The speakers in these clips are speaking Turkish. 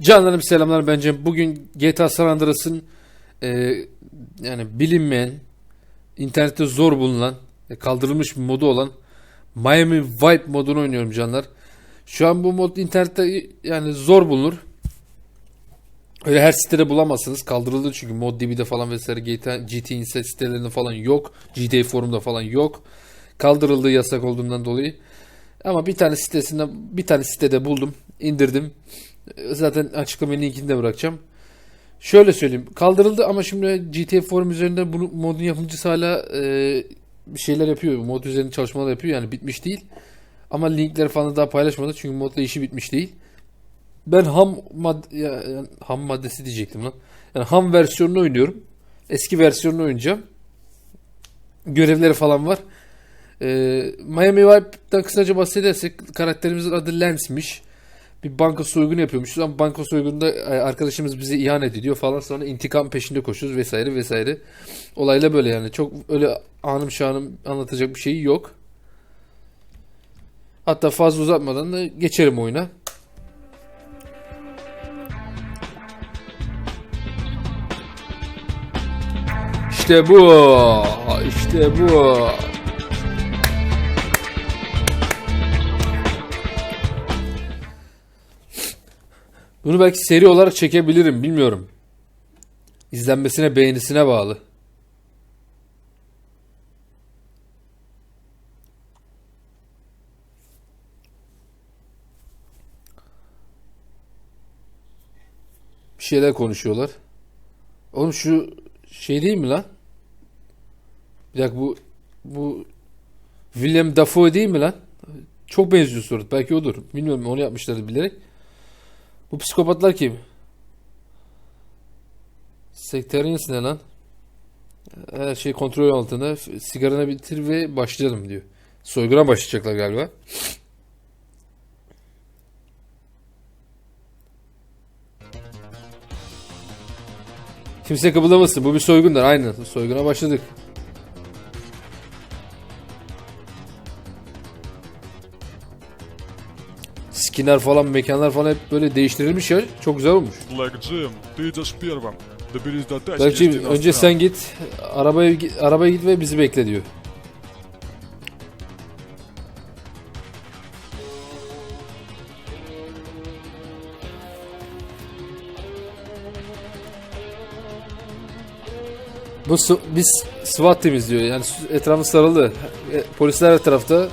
Canlarım selamlar bence. Bugün GTA San Andreas'ın e, yani bilinmeyen, internette zor bulunan, e, kaldırılmış bir modu olan Miami Vibe modunu oynuyorum canlar. Şu an bu mod internette yani zor bulunur. Öyle her sitede bulamazsınız. Kaldırıldı çünkü ModDB'de falan vesaire GTA, GT Insight sitelerinde falan yok. GTA Forum'da falan yok. Kaldırıldı yasak olduğundan dolayı. Ama bir tane sitesinden bir tane sitede buldum, indirdim. Zaten açıklama linkini de bırakacağım. Şöyle söyleyeyim. Kaldırıldı ama şimdi GTA Forum üzerinde bunu modun yapımcısı hala e, şeyler yapıyor. Mod üzerinde çalışmalar yapıyor. Yani bitmiş değil. Ama linkleri falan daha paylaşmadı. Çünkü modla işi bitmiş değil. Ben ham mad ya, yani ham maddesi diyecektim lan. Yani ham versiyonunu oynuyorum. Eski versiyonunu oynayacağım. Görevleri falan var. Ee, Miami Vibe'dan kısaca bahsedersek karakterimizin adı Lens'miş. Bir banka soygunu yapıyormuşuz ama banka soygununda e, arkadaşımız bize ihanet ediyor falan sonra intikam peşinde koşuyoruz vesaire vesaire. Olayla böyle yani çok öyle anım şanım anlatacak bir şey yok. Hatta fazla uzatmadan da geçerim oyuna. İşte bu. İşte bu. Bunu belki seri olarak çekebilirim bilmiyorum. İzlenmesine beğenisine bağlı. Bir şeyler konuşuyorlar. Oğlum şu şey değil mi lan? Bir dakika bu bu William Dafoe değil mi lan? Çok benziyor surat. Belki odur. Bilmiyorum onu yapmışlar bilerek. Bu psikopatlar kim? Sectarians ne lan? Her şey kontrol altında. Sigarana bitir ve başlayalım diyor. Soyguna başlayacaklar galiba. Kimse kıpırdamasın. Bu bir soygundur. Aynen. Soyguna başladık. Skinler falan, mekanlar falan hep böyle değiştirilmiş ya. Çok güzel olmuş. Black Jim, ты идешь первым. Доберись до тачки. Belki и önce иностран. sen git, arabaya gi- arabaya git ve bizi bekle diyor. Bu su- biz SWAT temiz diyor. Yani su- etrafı sarıldı. E, Polisler her tarafta.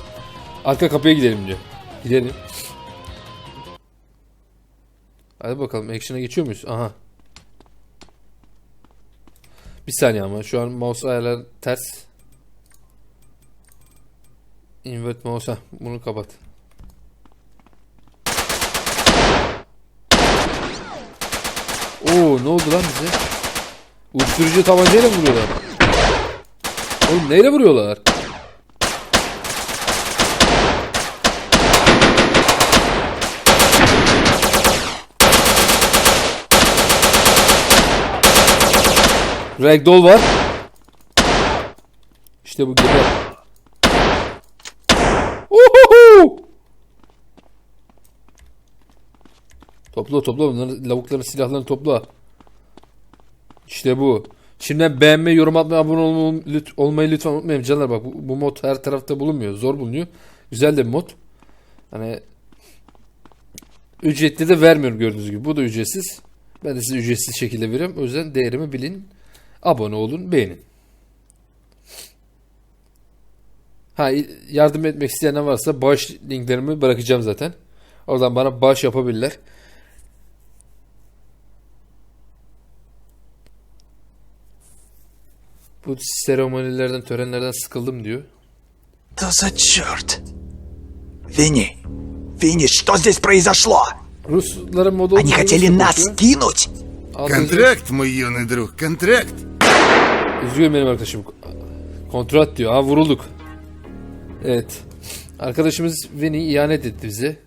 Arka kapıya gidelim diyor. Gidelim. Hadi bakalım action'a geçiyor muyuz? Aha. Bir saniye ama şu an mouse ayarlar ters. Invert mouse. Heh, bunu kapat. Oo ne oldu lan bize? Uyuşturucu tabancayla mı vuruyorlar? Oğlum neyle vuruyorlar? Ragdoll var. İşte bu geliyor. Uhuhu! Topla topla bunları lavukların silahlarını topla. İşte bu. Şimdi beğenmeyi, yorum atmayı, abone olmayı, lüt- olmayı lütfen unutmayın canlar bak bu, bu mod her tarafta bulunmuyor. Zor bulunuyor. Güzel de bir mod. Hani ücretli de vermiyorum gördüğünüz gibi. Bu da ücretsiz. Ben de size ücretsiz şekilde veriyorum. O yüzden değerimi bilin. Abone olun, beğenin. Ha yardım etmek isteyenler varsa bağış linklerimi bırakacağım zaten. Oradan bana bağış yapabilirler. Bu seremonilerden, törenlerden sıkıldım diyor. Да за черт! Винни! Винни, что здесь произошло? Rusların modu Они хотели нас кинуть! Altı yazıyor. Контракт, мой юный друг, контракт. Üzgünüm benim arkadaşım. Kontrat diyor. Ha vurulduk. Evet. Arkadaşımız Vinny ihanet etti bize.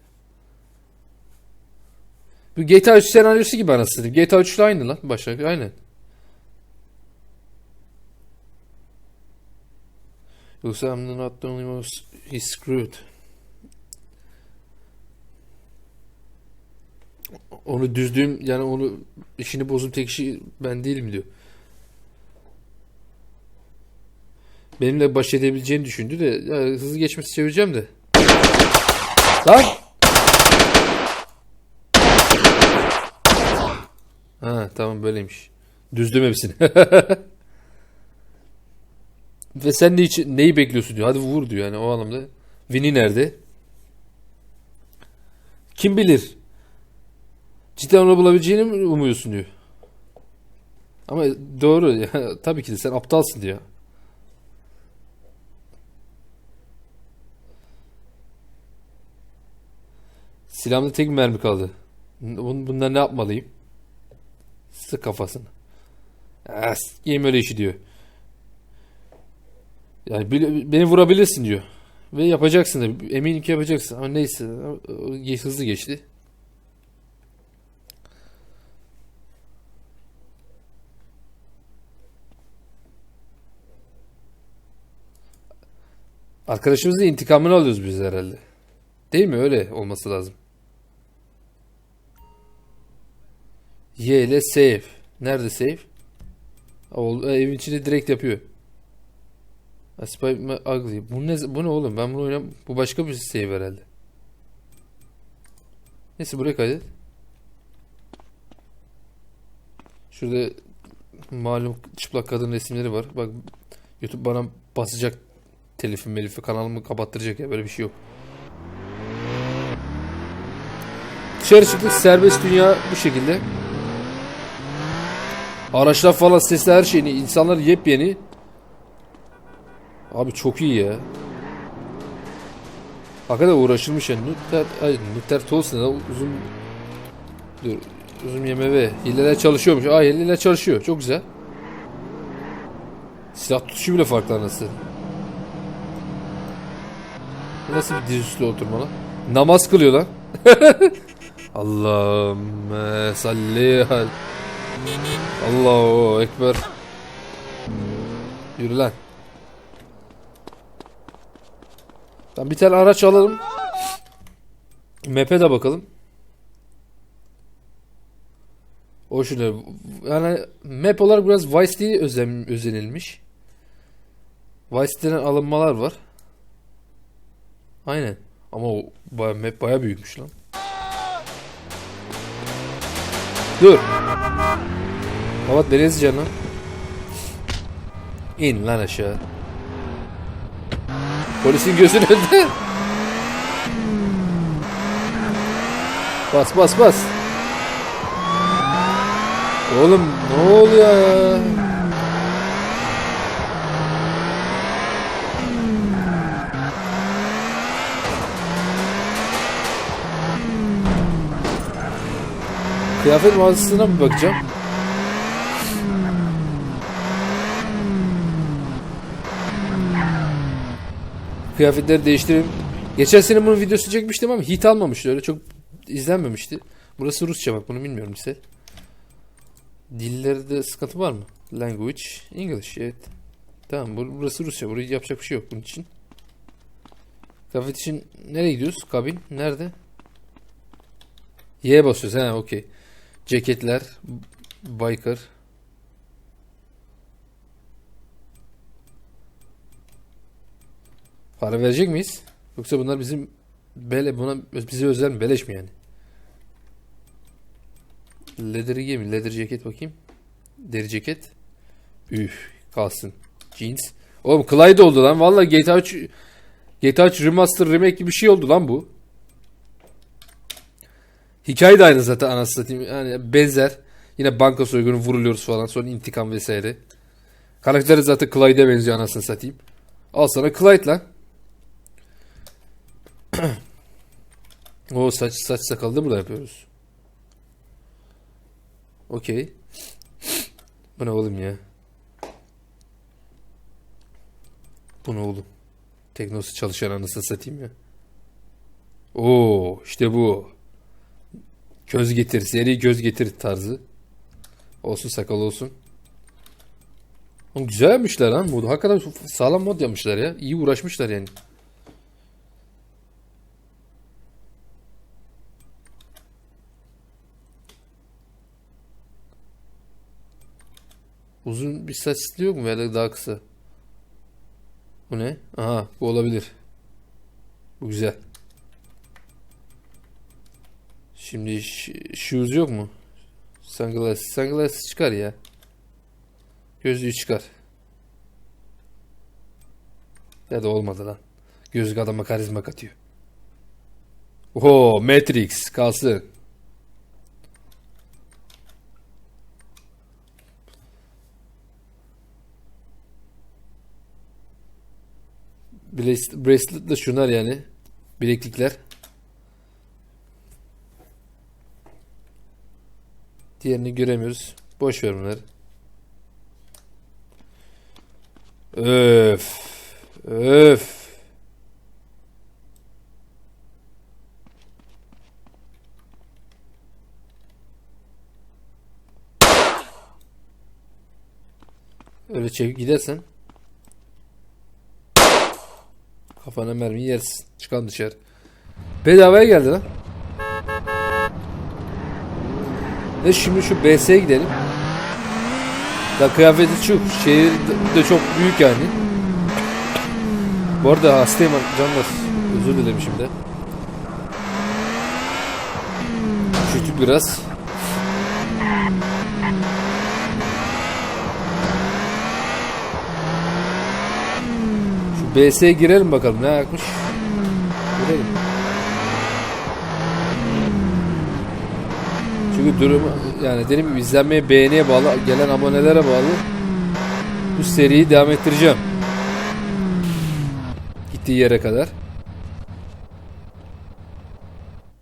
Bu GTA 3 senaryosu gibi anasını. GTA 3 ile aynı lan. Başak aynı. Yoksa I'm not the only one he's screwed. Onu düzdüğüm yani onu işini bozduğum tek kişi ben değilim diyor. Benimle baş edebileceğini düşündü de ya, hızlı geçmesi çevireceğim de. Lan! Ha tamam böyleymiş. Düzdüm hepsini. Ve sen ne için, neyi bekliyorsun diyor. Hadi vur diyor yani o anlamda. Vini nerede? Kim bilir? Cidden onu bulabileceğini mi umuyorsun diyor. Ama doğru ya. Tabii ki de sen aptalsın diyor. Silahımda tek bir mermi kaldı. Bun- Bunlar ne yapmalıyım? Sık kafasını. Ah, yem öyle işi diyor. Yani beni vurabilirsin diyor. Ve yapacaksın da. Eminim ki yapacaksın. Ama neyse. o- o ge- Hızlı geçti. Arkadaşımızın intikamını alıyoruz biz herhalde. Değil mi? Öyle olması lazım. Y ile save. Nerede save? Ol, evin içinde direkt yapıyor. Aspy my ugly. Bu ne, bu ne oğlum? Ben bunu oynam. Bu başka bir save herhalde. Neyse buraya kaydet. Şurada malum çıplak kadın resimleri var. Bak YouTube bana basacak telifi melifi kanalımı kapattıracak ya böyle bir şey yok. Dışarı çıktık serbest dünya bu şekilde. Araçlar falan sesli her şeyini insanlar yepyeni. Abi çok iyi ya. Hakikaten uğraşılmış yani. Nükter, ay, Nükter Tolson uzun dur, uzun YMV. Hileler çalışıyormuş. Aa hileler çalışıyor. Çok güzel. Silah tutuşu bile farklı anası. Nasıl bir dizüstü oturma lan? Namaz kılıyor lan. Allahümme salli al. Allahu Ekber. Yürü lan. Tamam bir tane araç alalım. Map'e de bakalım. O şöyle yani map olarak biraz Vice City'ye özen, özenilmiş. Vice City'den alınmalar var. Aynen. Ama o baya, map baya büyükmüş lan. Dur. Beni ezeceksin lan. İn lan aşağı. Polisin gözünün önünde. Bas bas bas. Oğlum ne oluyor ya? Kıyafet mağazasına mı bakacağım? Kıyafetleri değiştireyim. Geçen sene bunun videosu çekmiştim ama hit almamıştı öyle çok izlenmemişti. Burası Rusça bak bunu bilmiyorum ise. Dillerde sıkıntı var mı? Language, English evet. Tamam bu- burası Rusça burayı yapacak bir şey yok bunun için. Kıyafet için nereye gidiyoruz? Kabin nerede? Y'ye basıyoruz ha okey. Ceketler, biker. Para verecek miyiz? Yoksa bunlar bizim bele buna bize özel mi? Beleş mi yani? Leather giyeyim. Leather ceket bakayım. Deri ceket. Üf kalsın. Jeans. Oğlum Clyde oldu lan. Vallahi GTA 3 GTA 3 Remaster Remake gibi bir şey oldu lan bu. Hikaye de aynı zaten anasını satayım. Yani benzer. Yine banka soygunu vuruluyoruz falan. Sonra intikam vesaire. Karakteri zaten Clyde'e benziyor anasını satayım. Al sana Clyde lan. o saç saç sakalı da burada yapıyoruz. Okey. Bu ne oğlum ya? Bu ne oğlum? Teknosu çalışan anasını satayım ya. Oo işte bu. Göz getir. Seri göz getir tarzı. Olsun sakal olsun. Güzel yapmışlar lan modu. Hakikaten sağlam mod yapmışlar ya. İyi uğraşmışlar yani. Uzun bir saç stili yok mu ya da daha kısa? Bu ne? Aha bu olabilir. Bu güzel. Şimdi shoes yok mu? Sunglasses. Sunglasses çıkar ya. Gözlüğü çıkar. Ya da olmadı lan. Gözlük adama karizma katıyor. Oho Matrix kalsın. Bracelet, şunlar yani. Bileklikler. Diğerini göremiyoruz. Boş ver bunları. Öf. Öf. Öyle çevik gidersen kafana mermi yersin. Çıkalım dışarı. Bedavaya geldi lan. Ne şimdi şu BS'ye gidelim. Da kıyafeti çok. Şehir de çok büyük yani. Bu arada hastayım canlar. Özür dilerim şimdi. Üşüttük biraz. Şu BS'ye girelim bakalım ne yapmış. Girelim. Çünkü durum yani dediğim gibi izlenmeye beğeniye bağlı gelen abonelere bağlı bu seriyi devam ettireceğim. Gittiği yere kadar.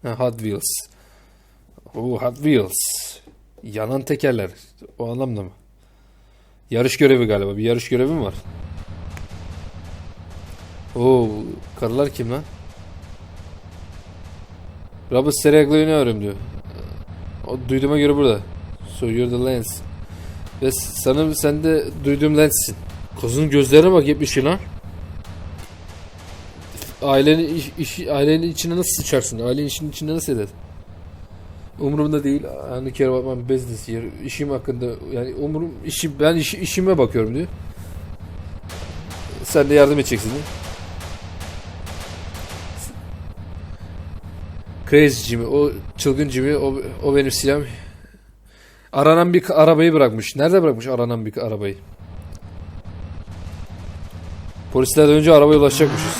Ha, Hot Wheels. Oo, Hot Wheels. Yanan tekerler. O anlamda mı? Yarış görevi galiba. Bir yarış görevi mi var? Oo, karılar kim lan? Robert Seraglo'yu ne arıyorum diyor. O duyduğuma göre burada. So you're the lens. Ve sanırım sen de duyduğum lenssin. Kızın gözlerine bak yetmiş lan. Ailenin iş, iş- ailenin içine nasıl sıçarsın? Ailenin işinin içinde nasıl eder? Umurumda değil. Hani care about business here. İşim hakkında yani umurum işi ben işi, işime bakıyorum diyor. Sen de yardım edeceksin diyor. Crazy Jimmy, o çılgın Jimmy, o, o benim silahım. Aranan bir arabayı bırakmış. Nerede bırakmış aranan bir arabayı? Polislerden önce arabaya ulaşacakmışız.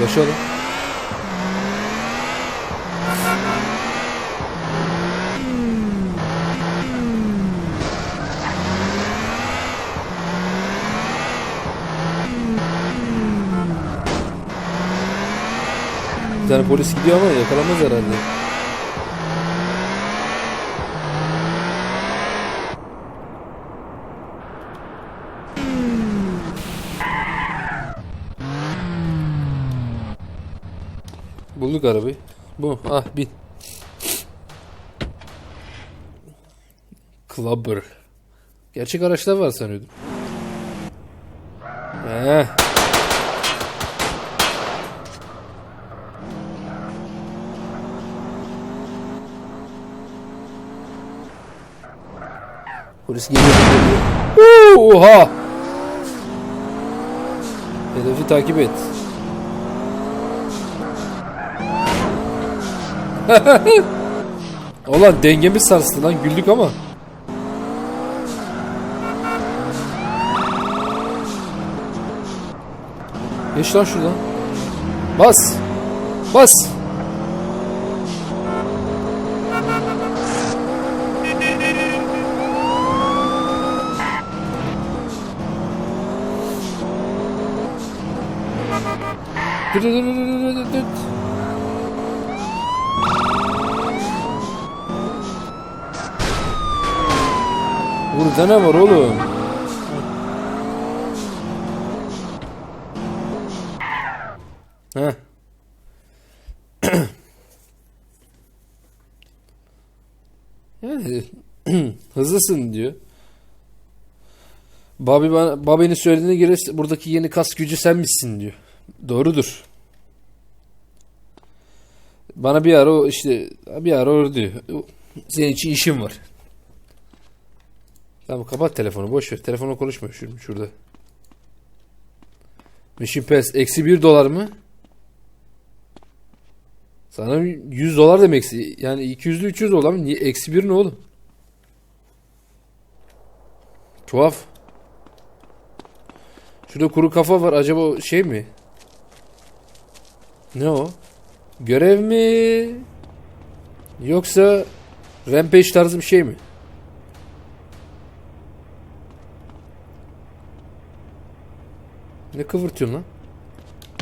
Ulaşalım. Bir tane polis gidiyor ama yakalamaz herhalde. Bulduk arabayı. Bu. Ah bin. Clubber. Gerçek araçlar var sanıyordum. Heh. Polis geliyor. geliyor. Oha! Hedefi takip et. Ulan dengemiz sarstı lan güldük ama. Geç lan şuradan. Bas. Bas. Dur. Burada ne var oğlum? Heh. hızlısın diyor. Bobby bana, Bobby'nin söylediğine göre buradaki yeni kas gücü sen misin diyor. Doğrudur. Bana bir ara işte bir ara diyor. Senin için işim var. Tamam kapat telefonu boş ver. Telefonla konuşma şur- şurada. Mission Pass eksi 1 dolar mı? Sana 100 dolar demek. Yani 200'lü 300 dolar mı? Eksi 1 ne oğlum? Tuhaf. Şurada kuru kafa var. Acaba şey mi? Ne o? Görev mi? Yoksa Rampage tarzı bir şey mi? Ne kıvırtıyorsun lan?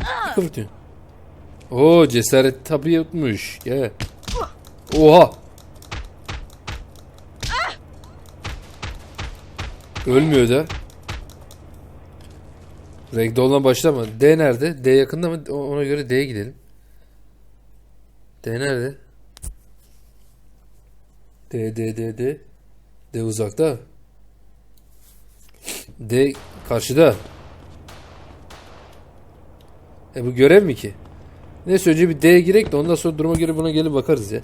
Ne kıvırtıyorsun? Oo cesaret tabi yokmuş. Gel. Oha. Ölmüyor da. Ragdoll'dan başlama. D nerede? D yakında mı? Ona göre D'ye gidelim. D nerede? D D D D. D uzakta. D karşıda. E bu görev mi ki? Neyse önce bir D'ye girek de ondan sonra duruma göre buna gelip bakarız ya.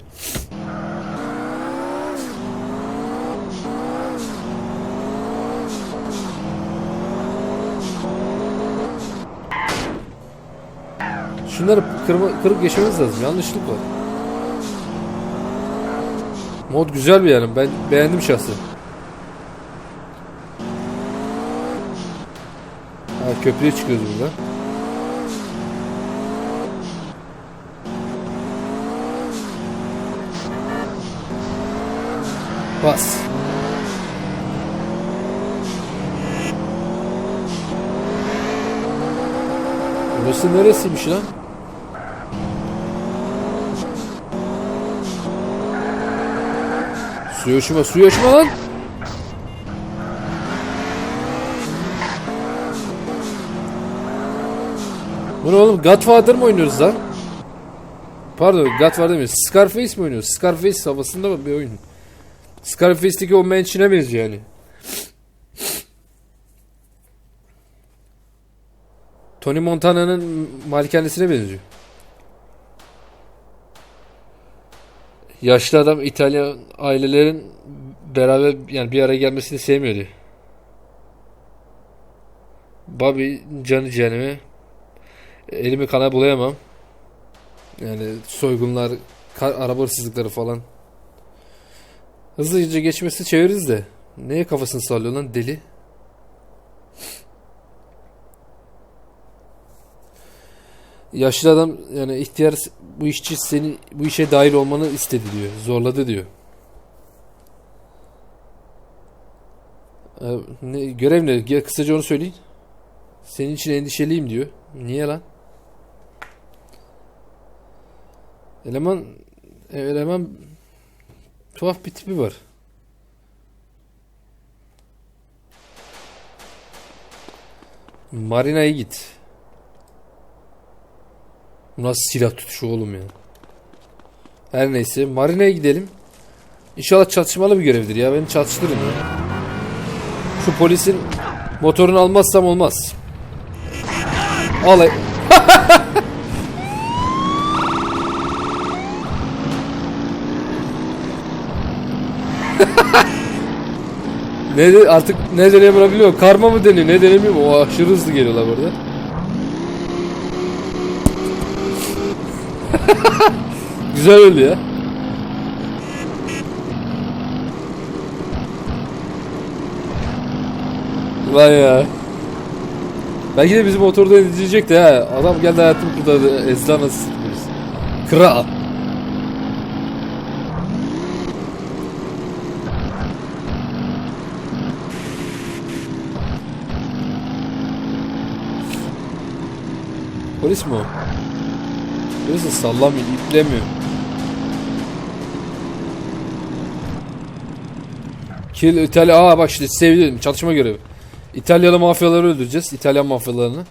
Şunları kırma, kırıp geçmemiz lazım. Yanlışlık var. Mod güzel bir yani. Ben beğendim şahsen. Ha köprüye çıkıyoruz burada. Bas. Burası neresiymiş lan? Suya uçma, suya uçma lan! Bu ne oğlum? Godfather mı oynuyoruz lan? Pardon, Godfather demiyoruz. Scarface mi oynuyoruz? Scarface havasında bir oyun. Scarface'deki o mansion'e benziyor yani. Tony Montana'nın malikanesine benziyor. Yaşlı adam İtalyan ailelerin beraber yani bir araya gelmesini sevmiyordu. Bobby canı cehenneme elimi kana bulayamam. Yani soygunlar, kar- araba hırsızlıkları falan. Hızlıca geçmesi çeviririz de. Neye kafasını sallıyor lan deli? Yaşlı adam yani ihtiyar bu işçi seni bu işe dahil olmanı istedi diyor. Zorladı diyor. Ee, ne, görev ne? Kısaca onu söyleyin. Senin için endişeliyim diyor. Niye lan? Eleman e, eleman tuhaf bir tipi var. Marina'ya git. Bu nasıl silah tutuşu oğlum ya. Her neyse Marina'ya gidelim. İnşallah çatışmalı bir görevdir ya. Beni çatıştırın ya. Şu polisin motorunu almazsam olmaz. Al. ne de, artık ne deneye bırakılıyor? Karma mı deniyor? Ne denemiyor? O aşırı hızlı geliyorlar burada. Güzel öldü ya. Vay ya. Belki de bizim motorda izleyecekti ha. Adam geldi hayatımı kurtardı. Ezra nasıl. Kral. Polis mi o? De sallamıyor, iplemiyor. Kill İtalya. Aa bak işte sevdim. Çatışma görevi. İtalyalı mafyaları öldüreceğiz. İtalyan mafyalarını.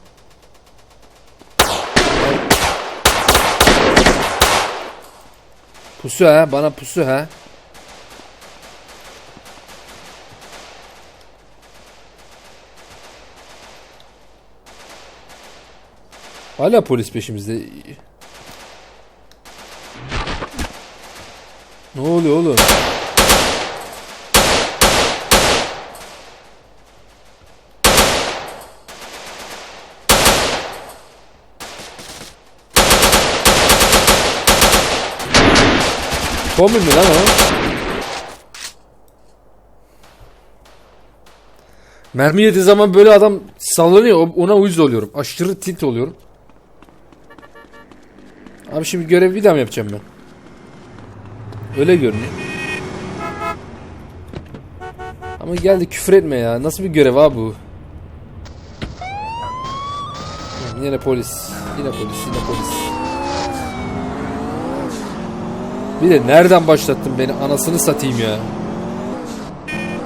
Pusu ha. Bana pusu ha. Hala polis peşimizde. Ne oluyor oğlum? Kombi mi lan o? Mermi yediği zaman böyle adam sallanıyor. Ona uyuz oluyorum. Aşırı tilt oluyorum. Abi şimdi görev bir daha mı yapacağım ben? Öyle görünüyor. Ama geldi küfür etme ya. Nasıl bir görev abi bu? Yine polis. Yine polis. Yine polis. Bir de nereden başlattın beni? Anasını satayım ya.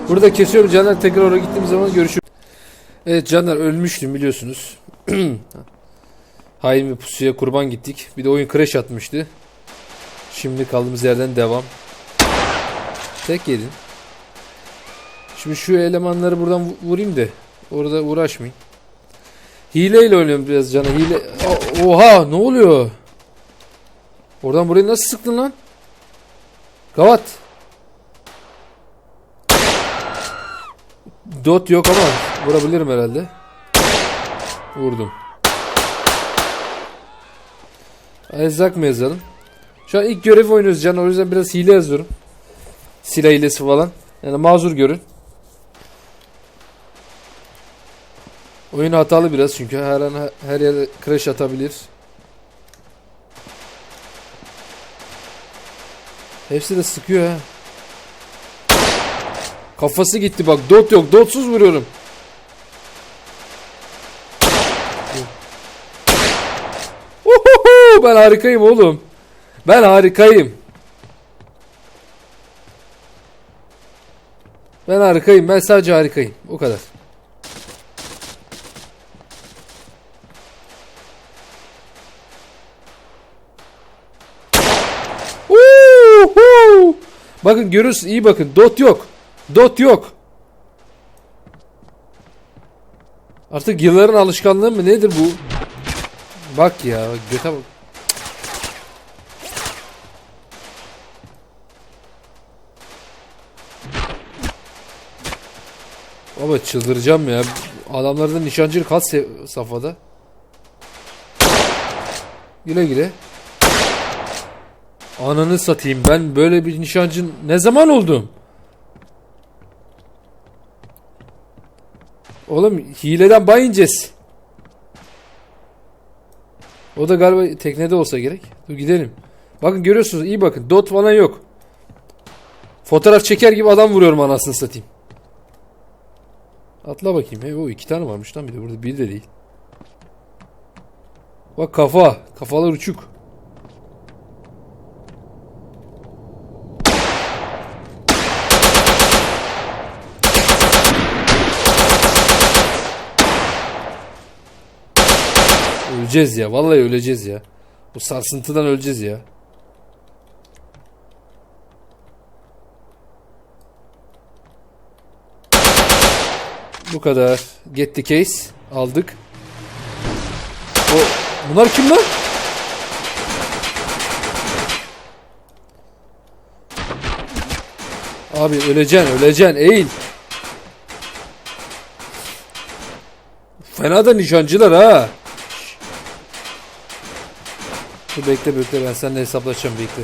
Burada kesiyorum Caner. Tekrar oraya gittiğim zaman görüşürüz. Evet Caner ölmüştüm biliyorsunuz. Hain bir pusuya kurban gittik. Bir de oyun crash atmıştı. Şimdi kaldığımız yerden devam. Tek yedin. Şimdi şu elemanları buradan vu- vurayım da orada uğraşmayın. Hileyle oynuyorum biraz canı. Hile. Oha ne oluyor? Oradan burayı nasıl sıktın lan? Gavat. Dot yok ama vurabilirim herhalde. Vurdum. Ezzak mı yazalım? Şu an ilk görev oynuyoruz can o yüzden biraz hile yazıyorum. Silah hilesi falan. Yani mazur görün. Oyun hatalı biraz çünkü her an her yere crash atabilir. Hepsi de sıkıyor ha. Kafası gitti bak. Dot yok. Dotsuz vuruyorum. Ben harikayım oğlum. Ben harikayım. Ben harikayım. Ben sadece harikayım. O kadar. Bakın görürsün iyi bakın. Dot yok. Dot yok. Artık yılların alışkanlığı mı nedir bu? Bak ya göte bak. Baba çıldıracağım ya. Adamlarda nişancılık se- safhada. Güle güle. Ananı satayım ben böyle bir nişancın ne zaman oldum? Oğlum hileden bay. O da galiba teknede olsa gerek. Dur gidelim. Bakın görüyorsunuz iyi bakın. Dot falan yok. Fotoğraf çeker gibi adam vuruyorum anasını satayım. Atla bakayım. He, o iki tane varmış lan bir de burada bir de değil. Bak kafa. Kafalar uçuk. Öleceğiz ya. Vallahi öleceğiz ya. Bu sarsıntıdan öleceğiz ya. Bu kadar. Get the case. Aldık. O, bunlar kim lan? Abi öleceksin öleceksin eğil. Fena da nişancılar ha. Dur bekle bekle ben seninle hesaplaşacağım bekle.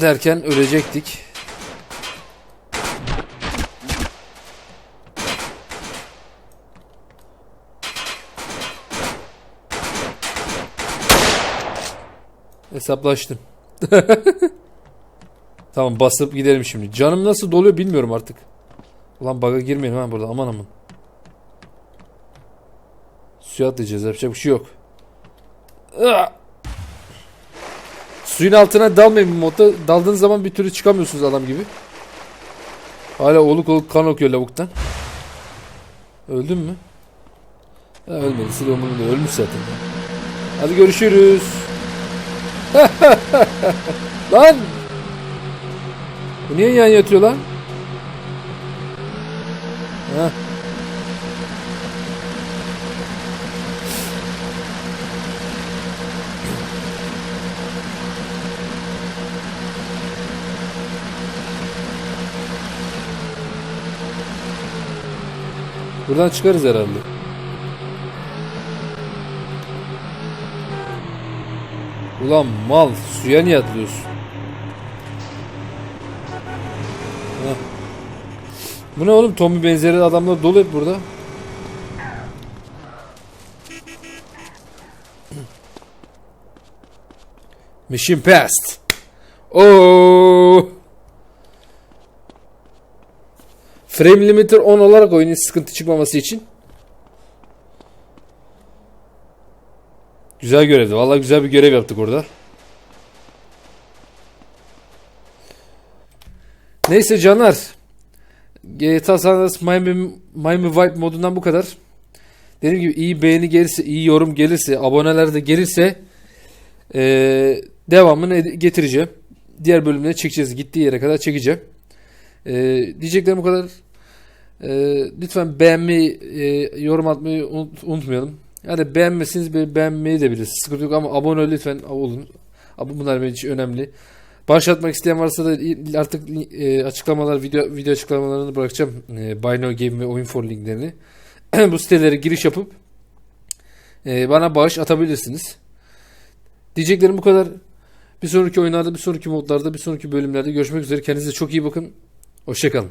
Derken ölecektik. Hesaplaştım. tamam basıp gidelim şimdi. Canım nasıl doluyor bilmiyorum artık. Ulan bug'a girmeyelim ha burada aman aman. Suya atlayacağız yapacak bir şey yok. Suyun altına dalmayın bu modda. Daldığınız zaman bir türlü çıkamıyorsunuz adam gibi. Hala oluk oluk kan okuyor lavuktan. Öldün mü? Ha, ölmedi. Sil umurumda. Ölmüş zaten. Hadi görüşürüz. lan! Bu niye yan yatıyor lan? Heh. Buradan çıkarız herhalde. Ulan mal suya niye atlıyorsun? Bu ne oğlum Tommy benzeri adamlar dolu hep burada. Mission passed. Oo. Frame limiter 10 olarak oyunun sıkıntı çıkmaması için. Güzel görevdi. Vallahi güzel bir görev yaptık orada. Neyse canlar. GTA San Andreas Miami, Miami Vibe modundan bu kadar. Dediğim gibi iyi beğeni gelirse, iyi yorum gelirse, aboneler de gelirse eee, devamını getireceğim. Diğer bölümleri çekeceğiz. Gittiği yere kadar çekeceğim. Eee diyeceklerim bu kadar. Eee, lütfen beğenmeyi, eee, yorum atmayı unut- unutmayalım. Yani beğenmesiniz be- beğenmeyi de bilirsiniz. Sıkıntı yok ama abone lütfen olun. Bunlar benim için önemli. Başlatmak isteyen varsa da artık e, açıklamalar, video video açıklamalarını bırakacağım. E, Buy Now Game ve Oyun for linklerini. Bu sitelere giriş yapıp e, bana bağış atabilirsiniz. Diyeceklerim bu kadar. Bir sonraki oyunlarda, bir sonraki modlarda, bir sonraki bölümlerde görüşmek üzere. Kendinize çok iyi bakın. Hoşçakalın.